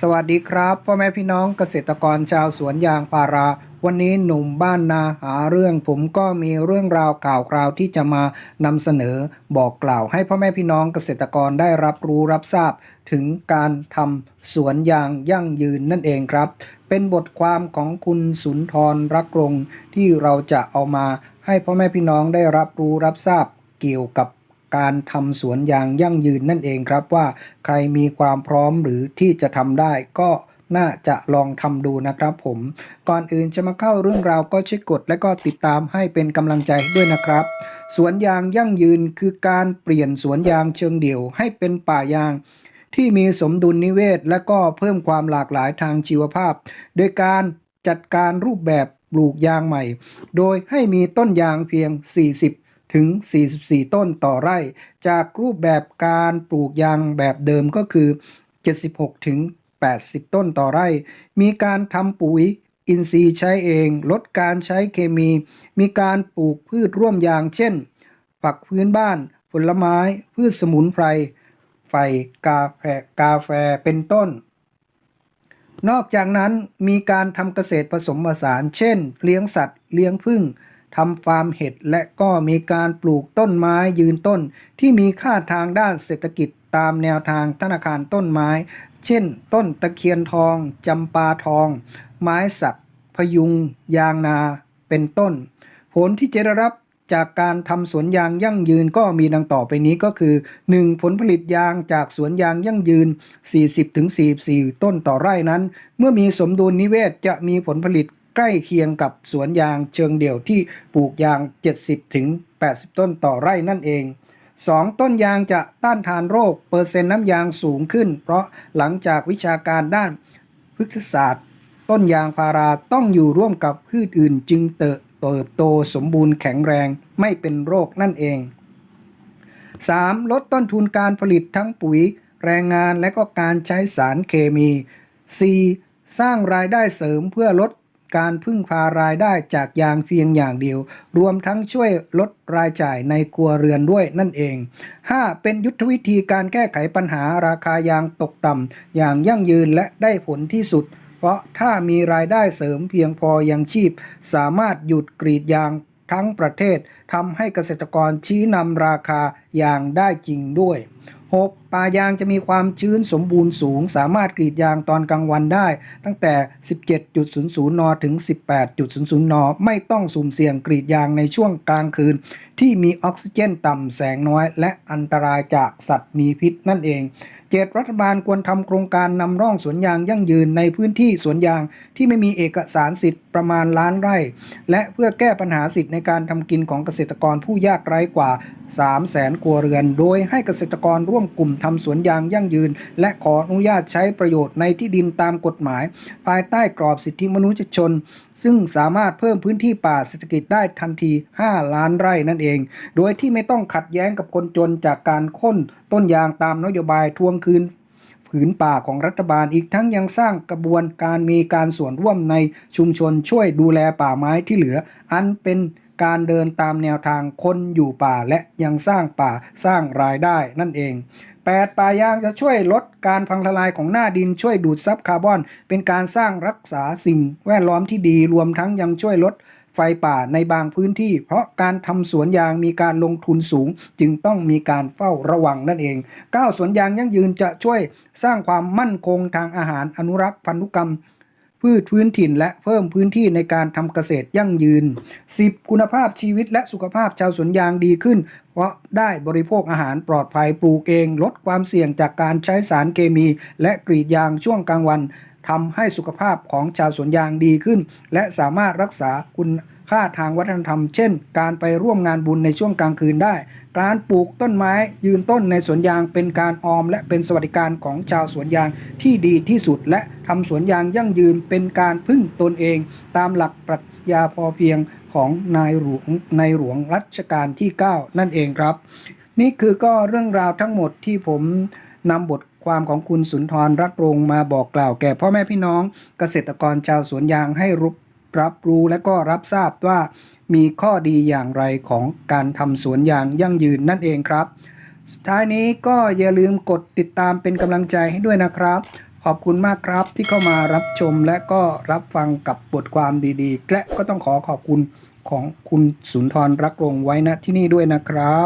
สวัสดีครับพ่อแม่พี่น้องเกษตรกรชาวสวนยางพารา วันนี้หนุ่มบ้านนาหาเรื่องผมก็มีเรื่องราวข่าวคราวที่จะมานำเสนอ บอกกล่าวให้พ่อแม่พี่น้องเกษตรกรได้รับรู้รับทราบ ถึงการทำสวนยางยั่งยืนนั่นเองครับ เป็นบทความของคุณสุนทรรักรงที่เราจะเอามาให้พ่อแม่พี่น้องได้รับรู้รับทราบเกี่ยวกับ การทำสวนยางยั่งยืนนั่นเองครับว่า ใครมีความพร้อมหรือที่จะทำได้ก็น่าจะลองทำดูนะครับผม ก่อนอื่นจะมาเข้าเรื่องราวก็ช่วยกดและก็ติดตามให้เป็นกำลังใจด้วยนะครับ สวนยางยั่งยืนคือการเปลี่ยนสวนยางเชิงเดี่ยวให้เป็นป่ายาง ที่มีสมดุลนิเวศ และก็เพิ่มความหลากหลายทางชีวภาพ โดยการจัดการรูปแบบปลูกยางใหม่ โดยให้มีต้นยางเพียง 40 ถึง 44 ต้นต่อไร่ จากรูปแบบการปลูกยางแบบเดิมก็คือ 76 ถึง 80 ต้นต่อไร่ มีการทำปุ๋ยอินทรีย์ใช้เอง ลดการใช้เคมี มีการปลูกพืชร่วมยางเช่น ผักพื้นบ้าน ผลไม้ พืชสมุนไพร ไฟกาแฟกาแฟเป็นต้น นอกจากนั้นมีการทำเกษตรผสมผสาน เช่น เลี้ยงสัตว์ เลี้ยงผึ้ง ทำฟาร์มเห็ดและก็มีการปลูกต้นไม้ยืนต้น ที่มีค่าทางด้านเศรษฐกิจตามแนวทางธนาคารต้นไม้ เช่น ต้นตะเคียนทองจำปาทอง ไม้สัก พยุง ยางนา เป็นต้น ผลที่จะได้รับจากการทำสวนยางยั่งยืนก็มีดังต่อไปนี้ก็คือ 1. ผลผลิตยางจากสวนยางยั่งยืน 40-44 ต้นต่อไร่นั้น เมื่อมีสมดุลนิเวศจะมีผลผลิต ใกล้เคียงกับสวนยางเชิงเดี่ยวที่ปลูกยาง 70-80 ต้นต่อไร่นั่นเอง 2. ต้นยางจะต้านทานโรค เปอร์เซ็นต์น้ำยางสูงขึ้น เพราะหลังจากวิชาการด้านพฤกษศาสตร์ ต้นยางพาราต้องอยู่ร่วมกับพืชอื่นจึงเติบเติบโตสมบูรณ์แข็งแรงไม่เป็นโรคนั่นเอง 3. ลดต้นทุนการผลิตทั้งปุ๋ย แรงงานและก็การใช้สารเคมี 4. สร้างรายได้เสริมเพื่อลด การพึ่งพารายได้จากยางเพียงอย่างเดียว รวมทั้งช่วยลดรายจ่ายในครัวเรือนด้วยนั่นเอง 5. เป็นยุทธวิธีการแก้ไขปัญหาราคายางตกต่ำอย่างยั่งยืนและได้ผลที่สุด เพราะถ้ามีรายได้เสริมเพียงพอยังชีพ สามารถหยุดกรีดยางทั้งประเทศทำให้เกษตรกรชี้นำราคายางได้จริงด้วย 6. ป่ายางจะมีความชื้นสมบูรณ์สูง สามารถกรีดยางตอนกลางวันได้ ตั้งแต่ 17.00 น ถึง 18.00 น ไม่ต้องสุ่มเสี่ยงกรีดยางในช่วงกลางคืน ที่มีออกซิเจนต่ำแสงน้อย และอันตรายจากสัตว์มีพิษนั่นเอง เจรัฐบาลควรทำโครงการนำร่องสวนยางยั่งยืนในพื้นที่สวนยางที่ไม่มีเอกสารสิทธิ์ประมาณล้านไร่ และเพื่อแก้ปัญหาสิทธิ์ในการทำกินของเกษตรกรผู้ยากไร้กว่า 3 0 0แสนครัวเรือน โดยให้เกษตรกรร่วมกลุ่มทำสวนยางยั่งยืน และขออนุญาตใช้ประโยชน์ในที่ดินตามกฎหมาย ภายใต้กรอบสิทธิมนุษยชนซึ่งสามารถเพิ่มพื้นที่ป่าเศรษฐกิจได้ทันที 5 ล้านไร่นั่นเอง โดยที่ไม่ต้องขัดแย้งกับคนจนจากการค้นต้นยางตามนโยบายทวงคืนผืนป่าของรัฐบาลอีกทั้งยังสร้างกระบวนการมีการส่วนร่วมในชุมชนช่วยดูแลป่าไม้ที่เหลือ อันเป็นการเดินตามแนวทางคนอยู่ป่าและยังสร้างป่าสร้างรายได้นั่นเอง 8 ป่ายางจะช่วยลดการพังทลายของหน้าดินช่วยดูดซับคาร์บอน เป็นการสร้างรักษาสิ่งแวดล้อมที่ดีรวมทั้งยังช่วยลด ไฟป่าในบางพื้นที่ เพราะการทำสวนยางมีการลงทุนสูง จึงต้องมีการเฝ้าระวังนั่นเองก้าวสวนยางยั่งยืนจะช่วยสร้างความมั่นคงทางอาหารอนุรักษ์พันธุกรรมพืชพื้นถิ่นและเพิ่มพื้นที่ในการทำเกษตรยั่งยืน 10. คุณภาพชีวิตและสุขภาพชาวสวนยางดีขึ้น เพราะได้บริโภคอาหารปลอดภัยปลูกเอง ลดความเสี่ยงจากการใช้สารเคมี และกรีดยางช่วงกลางวัน ทำให้สุขภาพของชาวสวนยางดีขึ้น และสามารถรักษาคุณค่าทางวัฒนธรรม เช่น การไปร่วมงานบุญในช่วงกลางคืนได้ การปลูกต้นไม้ยืนต้นในสวนยางเป็นการออม และเป็นสวัสดิการของชาวสวนยางที่ดีที่สุด และทำสวนยางยั่งยืนเป็นการพึ่งตนเอง ตามหลักปรัชญาพอเพียงของนายหลวงในหลวงรัชกาลที่ 9 นั่นเองครับ นี่คือก็เรื่องราวทั้งหมดที่ผมนำบท ความของคุณสุนทรรักรงมาบอกกล่าวแก่พ่อแม่พี่น้อง เกษตรกรชาวสวนยางให้รู้รับรู้และก็รับทราบว่ามีข้อดีอย่างไรของการทำสวนยางยั่งยืนนั่นเองครับ สุดท้ายนี้ก็อย่าลืมกดติดตามเป็นกำลังใจให้ด้วยนะครับ ขอบคุณมากครับที่เข้ามารับชมและก็รับฟังกับบทความดีๆ และก็ต้องขอขอบคุณของคุณสุนทรรักรงไว้ณที่นี่ด้วยนะครับ